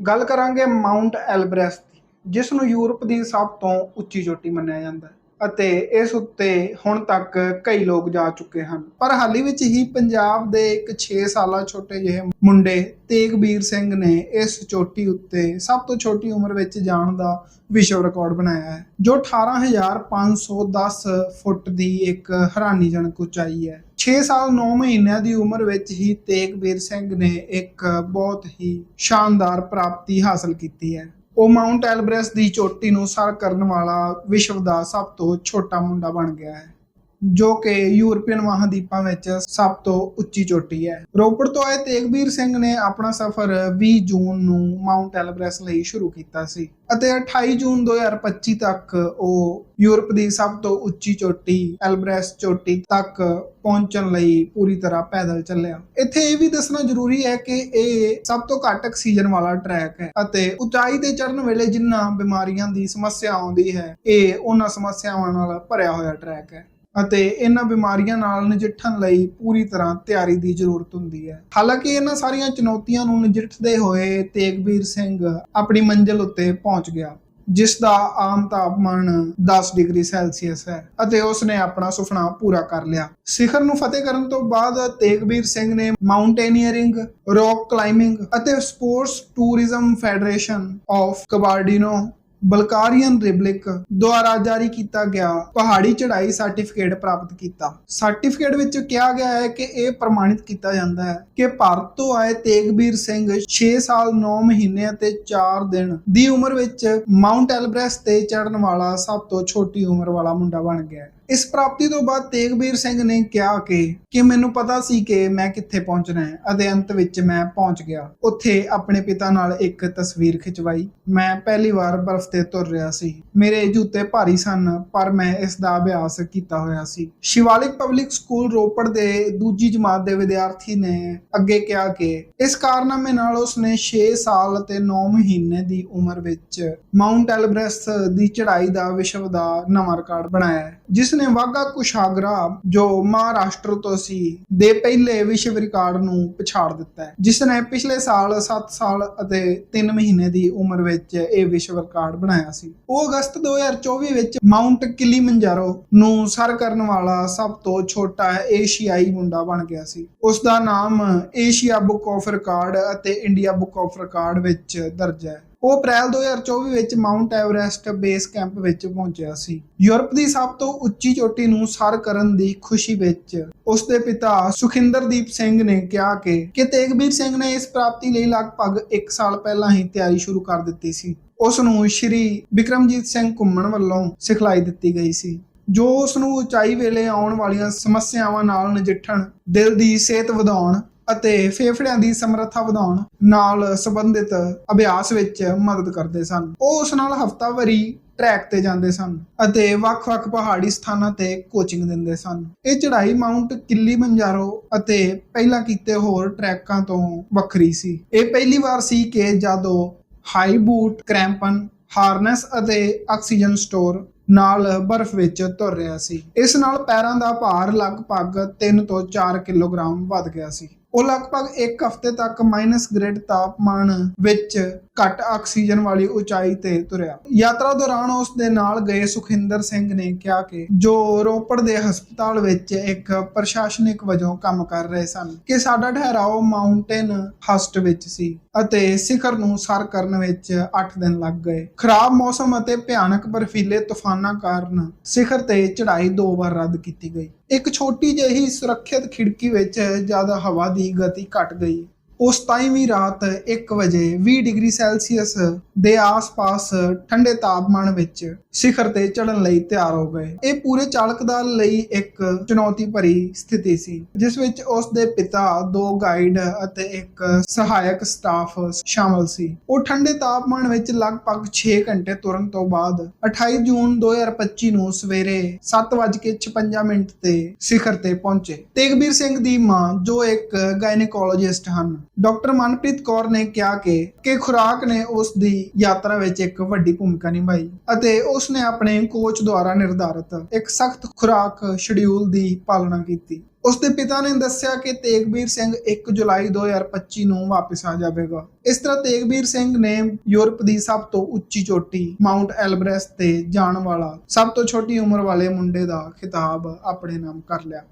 ਗੱਲ ਕਰਾਂਗੇ ਮਾਉਂਟ ਐਲਬਰੈਸ ਦੀ ਜਿਸ ਨੂੰ ਯੂਰਪ ਦੀ ਸਭ ਤੋਂ ਉੱਚੀ ਚੋਟੀ ਮੰਨਿਆ ਜਾਂਦਾ ਹੈ। ਅਤੇ ਇਸ ਉੱਤੇ ਹੁਣ ਤੱਕ ਕਈ ਲੋਕ ਜਾ ਚੁੱਕੇ ਹਨ। ਪਰ ਹਾਲ ਹੀ ਵਿੱਚ ਹੀ ਪੰਜਾਬ ਦੇ ਇੱਕ 6 ਸਾਲਾ ਛੋਟੇ ਜਿਹੇ ਮੁੰਡੇ ਤੇਗਬੀਰ ਸਿੰਘ ਨੇ ਇਸ ਚੋਟੀ ਉੱਤੇ ਸਭ ਤੋਂ ਛੋਟੀ ਉਮਰ ਵਿੱਚ ਜਾਣ ਦਾ ਵਿਸ਼ਵ ਰਿਕਾਰਡ ਬਣਾਇਆ ਹੈ, ਜੋ 18510 ਫੁੱਟ ਦੀ ਇੱਕ ਹੈਰਾਨੀਜਨਕ ਉਚਾਈ ਹੈ। 6 ਸਾਲ 9 ਮਹੀਨਿਆਂ ਦੀ ਉਮਰ ਵਿੱਚ ਹੀ ਤੇਗਬੀਰ ਸਿੰਘ ਨੇ ਇੱਕ ਬਹੁਤ ਹੀ ਸ਼ਾਨਦਾਰ ਪ੍ਰਾਪਤੀ ਹਾਸਲ ਕੀਤੀ ਹੈ। ਉਹ ਮਾਉਂਟ ਐਲਬਰੈਸ ਦੀ ਚੋਟੀ ਨੂੰ ਸਰ ਕਰਨ ਵਾਲਾ ਵਿਸ਼ਵ ਦਾ ਸਭ ਤੋਂ ਛੋਟਾ ਮੁੰਡਾ ਬਣ ਗਿਆ ਹੈ। ਜੋ ਕਿ ਯੂਰਪੀਅਨ ਮਹਾਦੀਪਾਂ ਵਿੱਚ ਸਭ ਤੋਂ ਉੱਚੀ ਚੋਟੀ ਹੈ। ਰੋਪੜ ਤੋਂ ਆਏ ਤੇਗਬੀਰ ਸਿੰਘ ਨੇ ਆਪਣਾ ਸਫ਼ਰ 20 ਜੂਨ ਨੂੰ ਮਾਉਂਟ ਐਲਬਰੈਸ ਲਈ ਸ਼ੁਰੂ ਕੀਤਾ ਸੀ ਅਤੇ 28 ਜੂਨ 2025 ਤੱਕ ਉਹ ਯੂਰਪ ਦੀ ਸਭ ਤੋਂ ਉੱਚੀ ਚੋਟੀ ਐਲਬਰੈਸ ਚੋਟੀ ਤੱਕ ਪਹੁੰਚਣ ਲਈ ਪੂਰੀ ਤਰ੍ਹਾਂ ਪੈਦਲ ਚੱਲਿਆ। ਇੱਥੇ ਇਹ ਵੀ ਦੱਸਣਾ ਜ਼ਰੂਰੀ ਹੈ ਕਿ ਇਹ ਸਭ ਤੋਂ ਘੱਟ ਆਕਸੀਜਨ ਵਾਲਾ ਟਰੈਕ ਹੈ ਅਤੇ ਉਚਾਈ ਤੇ ਚੜ੍ਹਨ ਵੇਲੇ ਜਿੰਨਾ ਬਿਮਾਰੀਆਂ ਦੀ ਸਮੱਸਿਆ ਆਉਂਦੀ ਹੈ, ਇਹ ਉਹਨਾਂ ਸਮੱਸਿਆਵਾਂ ਨਾਲ ਭਰਿਆ ਹੋਇਆ ਟਰੈਕ ਹੈ। ਅਤੇ ਇਹਨਾਂ ਬਿਮਾਰੀਆਂ ਨਾਲ ਨਜਿੱਠਣ ਲਈ ਪੂਰੀ ਤਰ੍ਹਾਂ ਤਿਆਰੀ ਦੀ ਜ਼ਰੂਰਤ ਹੁੰਦੀ ਹੈ। ਹਾਲਾਂਕਿ ਇਹਨਾਂ ਸਾਰੀਆਂ ਚੁਣੌਤੀਆਂ ਨੂੰ ਨਜਿੱਠਦੇ ਹੋਏ ਤੇਗਬੀਰ ਸਿੰਘ ਆਪਣੀ ਮੰਜ਼ਿਲ ਉੱਤੇ ਪਹੁੰਚ ਗਿਆ, ਜਿਸ ਦਾ ਆਮ ਤਾਪਮਾਨ 10 ਡਿਗਰੀ ਸੈਲਸੀਅਸ ਹੈ ਅਤੇ ਉਸ ਨੇ ਆਪਣਾ ਸੁਪਨਾ ਪੂਰਾ ਕਰ ਲਿਆ। ਸਿਖਰ ਨੂੰ ਫਤਿਹ ਕਰਨ ਤੋਂ ਬਾਅਦ ਤੇਗਬੀਰ ਸਿੰਘ ਨੇ ਮਾਊਂਟੇਨੀਅਰਿੰਗ, ਰੌਕ ਕਲਾਈਮਿੰਗ ਅਤੇ sports tourism federation of Kabardino Balkarian republic ਦੁਆਰਾ ਜਾਰੀ ਕੀਤਾ ਗਿਆ ਪਹਾੜੀ ਚੜ੍ਹਾਈ ਸਰਟੀਫਿਕੇਟ ਪ੍ਰਾਪਤ ਕੀਤਾ। ਸਰਟੀਫਿਕੇਟ ਵਿੱਚ ਕਿਹਾ ਗਿਆ ਹੈ ਕਿ ਇਹ ਪ੍ਰਮਾਣਿਤ ਕੀਤਾ ਜਾਂਦਾ ਹੈ ਕਿ ਭਾਰਤ ਤੋਂ ਆਏ ਤੇਗਬੀਰ ਸਿੰਘ 6 ਸਾਲ 9 ਮਹੀਨੇ ਅਤੇ 4 ਦਿਨ ਦੀ ਉਮਰ ਵਿੱਚ ਮਾਉਂਟ ਐਲਬਰੈਸ ਤੇ ਚੜ੍ਹਨ ਵਾਲਾ ਸਭ ਤੋਂ ਛੋਟੀ ਉਮਰ ਵਾਲਾ ਮੁੰਡਾ ਬਣ ਗਿਆ ਹੈ। ਇਸ ਪ੍ਰਾਪਤੀ ਤੋਂ ਬਾਅਦ ਤੇਗਬੀਰ ਸਿੰਘ ਨੇ ਕਿਹਾ ਕਿ ਕਿ ਮੈਨੂੰ ਪਤਾ ਸੀ ਕਿ ਮੈਂ ਕਿੱਥੇ ਪਹੁੰਚਣਾ ਹੈ ਅਤੇ ਅੰਤ ਵਿੱਚ ਮੈਂ ਪਹੁੰਚ ਗਿਆ। ਉੱਥੇ ਆਪਣੇ ਪਿਤਾ ਨਾਲ ਇੱਕ ਤਸਵੀਰ ਖਿਚਵਾਈ। ਮੈਂ ਪਹਿਲੀ ਵਾਰ ਬਰਫ਼ ਤੇ ਤੁਰ ਰਿਹਾ ਸੀ। ਮੇਰੇ ਜੂਤੇ ਭਾਰੀ ਸਨ, ਪਰ ਮੈਂ ਇਸ ਦਾ ਅਭਿਆਸ ਕੀਤਾ ਹੋਇਆ ਸੀ। ਸ਼ਿਵਾਲਿਕ ਪਬਲਿਕ ਸਕੂਲ ਰੋਪੜ ਦੇ ਦੂਜੀ ਜਮਾਤ ਦੇ ਵਿਦਿਆਰਥੀ ਨੇ ਅੱਗੇ ਕਿਹਾ ਕਿ, ਇਸ ਕਾਰਨਾਮੇ ਨਾਲ ਉਸਨੇ 6 ਸਾਲ ਅਤੇ 9 ਮਹੀਨੇ ਦੀ ਉਮਰ ਵਿੱਚ ਮਾਉਂਟ ਐਲਬਰੈਸ ਦੀ ਚੜ੍ਹਾਈ ਦਾ ਵਿਸ਼ਵ ਦਾ ਨਵਾਂ ਰਿਕਾਰਡ ਬਣਾਇਆ ਜਿਸ ਨੇ ਵਾਗਾ ਕੁਸ਼ਾਗਰਾ ਜੋ ਮਹਾਰਾਸ਼ਟਰ ਤੋਂ ਸੀ, ਦੇ ਪਹਿਲੇ ਵਿਸ਼ਵ ਰਿਕਾਰਡ ਨੂੰ ਪਛਾੜ ਦਿੱਤਾ ਜਿਸ ਨੇ ਪਿਛਲੇ ਸਾਲ 7 ਸਾਲ ਅਤੇ 3 ਮਹੀਨੇ ਦੀ ਉਮਰ ਵਿੱਚ ਇਹ ਵਿਸ਼ਵ ਰਿਕਾਰਡ ਬਣਾਇਆ ਸੀ। ਉਹ ਅਗਸਤ 2024 ਵਿੱਚ ਮਾਉਂਟ ਕਿਲੀਮੰਜਾਰੋ ਨੂੰ ਸਰ ਕਰਨ ਵਾਲਾ ਸਭ ਤੋਂ ਛੋਟਾ ਏਸ਼ੀਆਈ ਮੁੰਡਾ ਬਣ ਗਿਆ ਸੀ। ਉਸ ਦਾ ਨਾਮ ਏਸ਼ੀਆ ਬੁੱਕ ਆਫ ਰਿਕਾਰਡ ਅਤੇ ਇੰਡੀਆ ਬੁੱਕ ਆਫ ਰਿਕਾਰਡ ਵਿੱਚ ਦਰਜ ਹੈ। ਉਹ ਅਪ੍ਰੈਲ 2024 ਵਿੱਚ ਮਾਉਂਟ ਐਵਰੈਸਟ ਬੇਸ ਕੈਂਪ ਵਿੱਚ ਪਹੁੰਚਿਆ ਸੀ। ਯੂਰਪ ਦੀ ਸਭ ਤੋਂ ਉੱਚੀ ਚੋਟੀ ਨੂੰ ਸਰ ਕਰਨ ਦੀ ਖੁਸ਼ੀ ਵਿੱਚ ਉਸ ਦੇ ਪਿਤਾ ਸੁਖਿੰਦਰਦੀਪ ਸਿੰਘ ਨੇ ਕਿਹਾ ਕਿ ਕਿ ਤੇਗਬੀਰ ਸਿੰਘ ਨੇ ਇਸ ਪ੍ਰਾਪਤੀ ਲਈ ਲਗਭਗ 1 ਸਾਲ ਪਹਿਲਾਂ ਹੀ ਤਿਆਰੀ ਸ਼ੁਰੂ ਕਰ ਦਿੱਤੀ ਸੀ। ਉਸ ਨੂੰ ਸ਼੍ਰੀ ਵਿਕਰਮਜੀਤ ਸਿੰਘ ਘੁੰਮਣ ਵੱਲੋਂ ਸਿਖਲਾਈ ਦਿੱਤੀ ਗਈ ਸੀ, ਜੋ ਉਸ ਨੂੰ ਉਚਾਈ ਵੇਲੇ ਆਉਣ ਵਾਲੀਆਂ ਸਮੱਸਿਆਵਾਂ ਨਾਲ ਨਜਿੱਠਣ, ਦਿਲ ਦੀ ਸਿਹਤ ਵਧਾਉਣ ਅਤੇ ਫੇਫੜਿਆਂ ਦੀ ਸਮਰੱਥਾ ਵਧਾਉਣ ਨਾਲ ਸੰਬੰਧਿਤ ਅਭਿਆਸ ਵਿੱਚ ਮਦਦ ਕਰਦੇ ਸਨ। ਉਹ ਉਸ ਨਾਲ ਹਫ਼ਤਾਵਾਰੀ ਟਰੈਕ ਤੇ ਜਾਂਦੇ ਸਨ ਅਤੇ ਵੱਖ-ਵੱਖ ਪਹਾੜੀ ਸਥਾਨਾਂ ਤੇ ਕੋਚਿੰਗ ਦਿੰਦੇ ਸਨ। ਇਹ ਚੜ੍ਹਾਈ ਮਾਉਂਟ ਕਿਲੀਮੰਜਾਰੋ ਅਤੇ ਪਹਿਲਾਂ ਕੀਤੇ ਹੋਰ ਟਰੈਕਾਂ ਤੋਂ ਵੱਖਰੀ ਸੀ। ਇਹ ਪਹਿਲੀ ਵਾਰ ਸੀ ਕਿ ਜਦੋਂ ਹਾਈ ਬੂਟ ਕ੍ਰੈਂਪਨ ਹਾਰਨੈਸ ਅਤੇ ਆਕਸੀਜਨ ਸਟੋਰ ਨਾਲ ਬਰਫ਼ ਵਿੱਚ ਤੁਰ ਰਿਹਾ ਸੀ। ਇਸ ਨਾਲ ਪੈਰਾਂ ਦਾ ਭਾਰ ਲਗਭਗ 3 ਤੋਂ 4 ਕਿਲੋਗ੍ਰਾਮ ਵੱਧ ਗਿਆ ਸੀ। ਉਹ ਲਗਭਗ 1 ਹਫ਼ਤੇ ਤੱਕ ਮਾਈਨਸ ਗ੍ਰੇਡ ਤਾਪਮਾਨ ਵਿੱਚ ਘੱਟ ਆਕਸੀਜਨ ਵਾਲੀ ਉਚਾਈ ਤੇ ਤੁਰਿਆ। ਯਾਤਰਾ ਦੌਰਾਨ ਉਸ ਦੇ ਨਾਲ ਗਏ ਸੁਖਿੰਦਰ ਸਿੰਘ ਨੇ ਕਿਹਾ ਕਿ ਜੋ ਰੋਪੜ ਦੇ ਹਸਪਤਾਲ ਵਿੱਚ ਇੱਕ ਪ੍ਰਸ਼ਾਸਨਿਕ ਵਜੋਂ ਕੰਮ ਕਰ ਰਹੇ ਸਨ, ਕਿ ਸਾਡਾ ਠਹਿਰਾਓ ਮਾਊਂਟੇਨ ਹਸਟ ਵਿੱਚ ਸੀ। ਅਤੇ ਸਿਖਰ ਨੂੰ ਸਰ ਕਰਨ ਵਿੱਚ 8 ਦਿਨ ਲੱਗ ਗਏ। ਖਰਾਬ ਮੌਸਮ ਅਤੇ ਭਿਆਨਕ ਬਰਫੀਲੇ ਤੂਫਾਨਾਂ ਕਾਰਨ ਸਿਖਰ ਤੇ ਚੜ੍ਹਾਈ ਦੋ ਵਾਰ ਰੱਦ ਕੀਤੀ ਗਈ। ਇੱਕ ਛੋਟੀ ਜਿਹੀ ਸੁਰੱਖਿਅਤ ਖਿੜਕੀ ਵਿੱਚ ਜ਼ਿਆਦਾ ਹਵਾ ਦੀ ਗਤੀ ਘਟ ਗਈ। ਉਸ ਟਾਈਮੀ ਰਾਤ 1 ਵਜੇ 20 ਡਿਗਰੀ ਸੈਲਸੀਅਸ ਦੇ ਆਸ-ਪਾਸ ਠੰਡੇ ਤਾਪਮਾਨ ਵਿੱਚ ਸਿਖਰ ਤੇ ਚੜ੍ਹਨ ਲਈ ਤਿਆਰ ਹੋ ਗਏ। ਇਹ ਪੂਰੇ ਚਾਲਕ ਦਲ ਲਈ ਇੱਕ ਚੁਣੌਤੀ ਭਰੀ ਸਥਿਤੀ ਸੀ, ਜਿਸ ਵਿੱਚ ਉਸ ਦੇ ਪਿਤਾ, ਦੋ ਗਾਈਡ ਅਤੇ ਇੱਕ ਸਹਾਇਕ ਸਟਾਫ ਸ਼ਾਮਲ ਸੀ। ਉਹ ਠੰਡੇ ਤਾਪਮਾਨ ਵਿੱਚ ਲਗਭਗ 6 ਘੰਟੇ ਤੁਰਨ ਤੋਂ ਬਾਅਦ 28 ਜੂਨ 2025 ਨੂੰ ਸਵੇਰੇ 7:56 ਮਿੰਟ ਤੇ ਸਿਖਰ ਤੇ ਪਹੁੰਚੇ। ਤੇਗਬੀਰ ਸਿੰਘ ਦੀ ਮਾਂ, ਜੋ ਇੱਕ ਗਾਇਨੇਕੋਲੋਜਿਸਟ ਹਨ ਡਾਕਟਰ ਮਨਪ੍ਰੀਤ ਕੌਰ ਨੇ ਕਿਹਾ ਕਿ ਕਿ ਖੁਰਾਕ ਨੇ ਉਸ ਦੀ ਯਾਤਰਾ ਵਿੱਚ ਇੱਕ ਵੱਡੀ ਭੂਮਿਕਾ ਨਿਭਾਈ ਅਤੇ ਉਸ ਨੇ ਆਪਣੇ ਕੋਚ ਦੁਆਰਾ ਨਿਰਧਾਰਿਤ ਇੱਕ ਸਖਤ ਖੁਰਾਕ ਸ਼ਡਿਊਲ ਦੀ ਪਾਲਣਾ ਕੀਤੀ। ਉਸ ਦੇ ਪਿਤਾ ਨੇ ਦੱਸਿਆ ਕਿ ਤੇਗਬੀਰ ਸਿੰਘ 1 ਜੁਲਾਈ 2025 ਨੂੰ ਵਾਪਸ ਆ ਜਾਵੇਗਾ। ਇਸ ਤਰ੍ਹਾਂ ਤੇਗਬੀਰ ਸਿੰਘ ਨੇ ਯੂਰਪ ਦੀ ਸਭ ਤੋਂ ਉੱਚੀ ਚੋਟੀ ਮਾਉਂਟ ਐਲਬਰੈਸ ਤੇ ਜਾਣ ਵਾਲਾ ਸਭ ਤੋਂ ਛੋਟੀ ਉਮਰ ਵਾਲੇ ਮੁੰਡੇ ਦਾ ਖਿਤਾਬ ਆਪਣੇ ਨਾਮ ਕਰ ਲਿਆ।